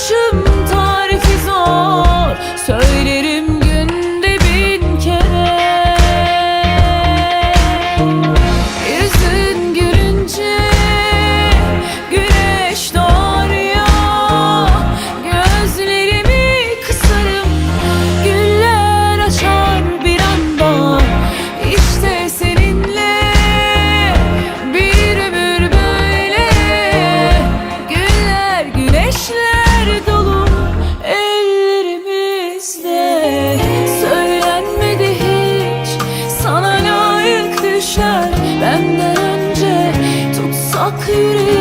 başım ak